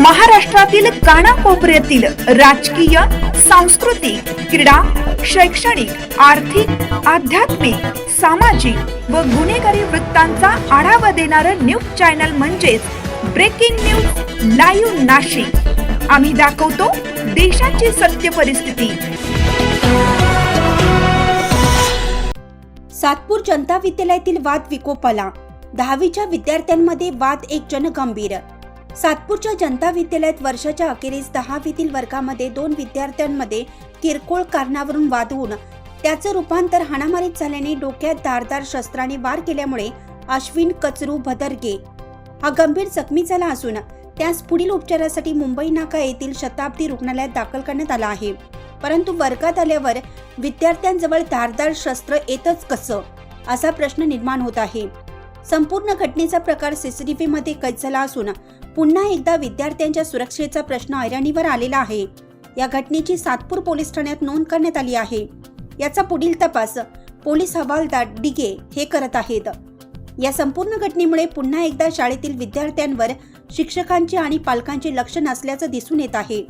महाराष्ट्रातील कानाकोपऱ्यातील राजकीय सांस्कृतिक क्रीडा शैक्षणिक आर्थिक आध्यात्मिक सामाजिक व गुन्हेगारी वृत्तांचा आढावा देणारं न्यूज चॅनल म्हणजेच ब्रेकिंग न्यूज लाईव्ह नाशिक. आम्ही दाखवतो देशाची सत्य परिस्थिती. सातपूर जनता विद्यालयातील वाद विकोपाला. दहावीच्या विद्यार्थ्यांमध्ये वाद एक जनगंभीर. सातपूरच्या जनता विद्यालयात वर्षाच्या अखेरीस दहावीतील वर्गामध्ये दोन विद्यार्थ्यांमध्ये किरकोळ कारणावरून वाद होऊन त्याचं रूपांतर हाणामारीत झाल्याने डोक्यात धारदार शस्त्राने वार केल्यामुळे अश्विन कचरू भदरगे हा गंभीर जखमी झाला असून त्यास पुढील उपचारासाठी मुंबई नाका येथील शताब्दी रुग्णालयात दाखल करण्यात आला आहे. परंतु वर्गात आल्यावर विद्यार्थ्यांजवळ धारदार शस्त्र येतच कसं? असा प्रश्न निर्माण होत आहे. संपूर्ण घटनेचा प्रकार सीसीटीव्ही मध्ये कैद झाला असून पुन्हा एकदा विद्यार्थ्यांच्या सुरक्षेचा प्रश्न ऐरणीवर आलेला आहे. या घटनेची सातपूर पोलीस ठाण्यात नोंद करण्यात आली आहे. याचा पुढील तपास पोलीस हवालदार डिगे हे करत आहेत. या संपूर्ण घटनेमुळे पुन्हा एकदा शाळेतील विद्यार्थ्यांवर शिक्षकांचे आणि पालकांचे लक्ष नसल्याचं दिसून येत आहे.